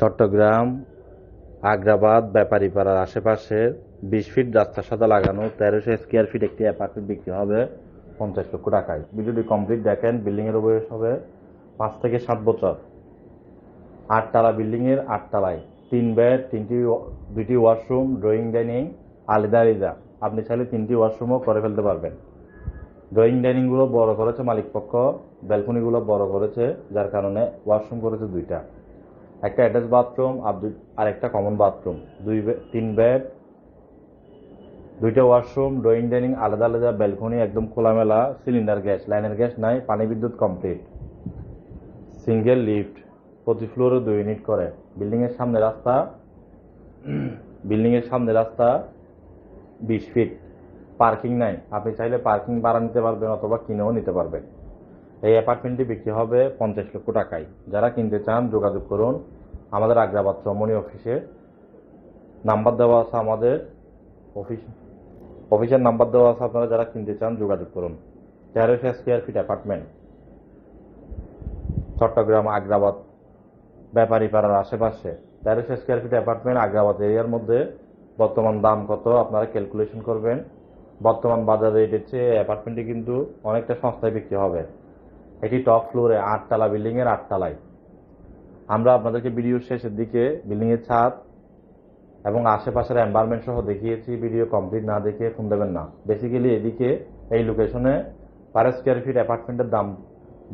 চট্টগ্রাম, আগ্রাবাদ, ব্যাপারীপাড়ার আশেপাশে বিশ ফিট রাস্তার সাথে লাগানো, তেরোশো স্কোয়ার ফিট একটি অ্যাপার্টমেন্ট বিক্রি হবে পঞ্চাশ লক্ষ টাকায়। ভিডিওটি কমপ্লিট দেখেন, বিল্ডিংয়ের বয়স হবে পাঁচ থেকে সাত বছর। আটতলা বিল্ডিংয়ের আটতলায় তিন বেড তিনটি দুটি ওয়াশরুম ড্রয়িং ডাইনিং আলাদা আলাদা। আপনি চাইলে তিনটি ওয়াশরুমও করে ফেলতে পারবেন। ড্রয়িং ডাইনিংগুলো বড় করেছে মালিকপক্ষ ব্যালকনিগুলো বড় করেছে, যার কারণে ওয়াশরুম করেছে দুইটা। একটা অ্যাটাচ বাথরুম, আর দুই, আর একটা কমন বাথরুম। দুই তিন বেড, দুইটা ওয়াশরুম, ড্রয়িং, ডাইনিং, আলাদা আলাদা ব্যালকনি, একদম খোলামেলা, সিলিন্ডার গ্যাস, লাইনের গ্যাস নাই, পানি বিদ্যুৎ কমপ্লিট। সিঙ্গেল লিফট, প্রতি ফ্লোরে দুই ইউনিট করে। বিল্ডিংয়ের সামনে রাস্তা, বিল্ডিংয়ের সামনে রাস্তা, বিশ ফিট। পার্কিং নাই। আপনি চাইলে পার্কিং ভাড়া নিতে পারবেন অথবা কিনেও নিতে পারবেন। এই অ্যাপার্টমেন্টটি বিক্রি হবে পঞ্চাশ লক্ষ টাকায়। যারা কিনতে চান, যোগাযোগ করুন। আমাদের আগ্রাবাদ চমনি অফিসে নাম্বার দেওয়া আছে আমাদের। অফিস অফিসের নাম্বার দেওয়া আছে আপনারা যারা কিনতে চান, যোগাযোগ করুন। তেরোশো square feet apartment Chattogram Agrabad ব্যাপারী পাড়ার আশেপাশে। তেরোশো স্কোয়ার ফিট অ্যাপার্টমেন্ট আগ্রাবাদ এরিয়ার মধ্যে। বর্তমান দাম কত আপনারা ক্যালকুলেশন করবেন। বর্তমান বাজার রেটের চেয়ে অ্যাপার্টমেন্টটি কিন্তু অনেকটা সস্তায় বিক্রি হবে। এটি টপ ফ্লোরে আটতলা বিল্ডিংয়ের আটতলায় আমরা আপনাদেরকে ভিডিওর শেষের দিকে বিল্ডিংয়ের ছাদ এবং আশেপাশের এনভায়রনমেন্ট সহ দেখিয়েছি। ভিডিও কমপ্লিট না দেখে ফোন দেবেন না। বেসিক্যালি এদিকে এই লোকেশনে পার স্কোয়ার ফিট অ্যাপার্টমেন্টের দাম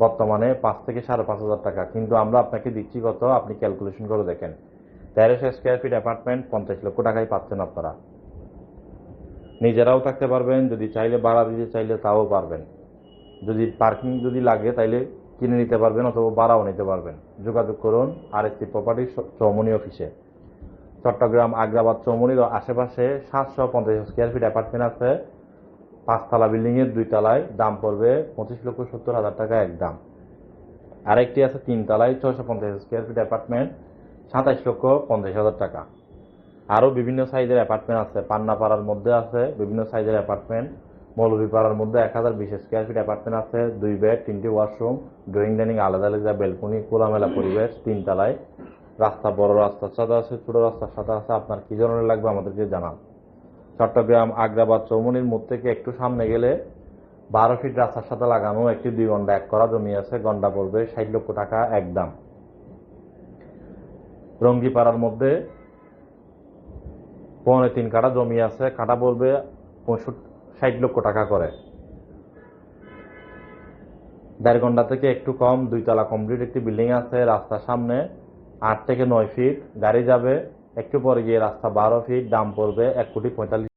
বর্তমানে পাঁচ থেকে সাড়ে পাঁচ হাজার টাকা। কিন্তু আমরা আপনাকে দিচ্ছি কত? আপনি ক্যালকুলেশন করে দেখেন। তেরোশো স্কোয়ার ফিট অ্যাপার্টমেন্ট পঞ্চাশ লক্ষ টাকায় পাচ্ছেন আপনারা। নিজেরাও থাকতে পারবেন, যদি চাইলে ভাড়া দিতে চাইলে তাও পারবেন। যদি পার্কিং যদি লাগে, তাইলে কিনে নিতে পারবেন অথবা ভাড়াও নিতে পারবেন। যোগাযোগ করুন আর এস প্রপার্টি চৌমনি অফিসে চট্টগ্রাম আগ্রাবাদ চৌমনির আশেপাশে সাতশো পঞ্চাশ স্কোয়ার ফিট অ্যাপার্টমেন্ট আছে। পাঁচতলা বিল্ডিংয়ের দুই তলায় দাম পড়বে পঁচিশ লক্ষ সত্তর হাজার টাকা এক দাম। আরেকটি আছে তিন তলায় ছয়শো পঞ্চাশ স্কোয়ার ফিট অ্যাপার্টমেন্ট সাতাইশ লক্ষ পঞ্চাশ হাজার টাকা। আরও বিভিন্ন সাইজের অ্যাপার্টমেন্ট আছে, পান্নাপাড়ার মধ্যে আছে, বিভিন্ন সাইজের অ্যাপার্টমেন্ট মৌলভীপাড়ার মধ্যে এক হাজার বিশ স্কোয়ার ফিট অ্যাপার্টমেন্ট আছে, দুই বেড তিনটি ওয়াশরুম ড্রয়িং ডাইনিং আলাদা আলাদা বেলকনি খোলামেলা পরিবেশ তিন তলায় রাস্তা বড় রাস্তার সাথে আছে, ছোট রাস্তার সাথে আছে, আপনার কি ধরনের লাগবে আমাদেরকে জানান। চট্টগ্রাম, আগ্রাবাদ চৌমনির মোড় থেকে একটু সামনে গেলে বারো ফিট রাস্তার সাথে লাগানো একটি দুই গন্ডা এক করা জমি আছে গন্ডা পড়বে ষাট লক্ষ টাকা একদম রঙ্গিপাড়ার মধ্যে পৌনে তিন কাঠা জমি আছে কাটা পড়বে পঁয়ষট্টি ষাট লক্ষ টাকা করে। দেড় ঘণ্টা থেকে একটু কম, দুইতলা কমপ্লিট একটি বিল্ডিং আছে, রাস্তার সামনে, আট থেকে নয় ফিট গাড়ি যাবে, একটু পরে গিয়ে রাস্তা বারো ফিট দাম পড়বে এক কোটি পঁয়তাল্লিশ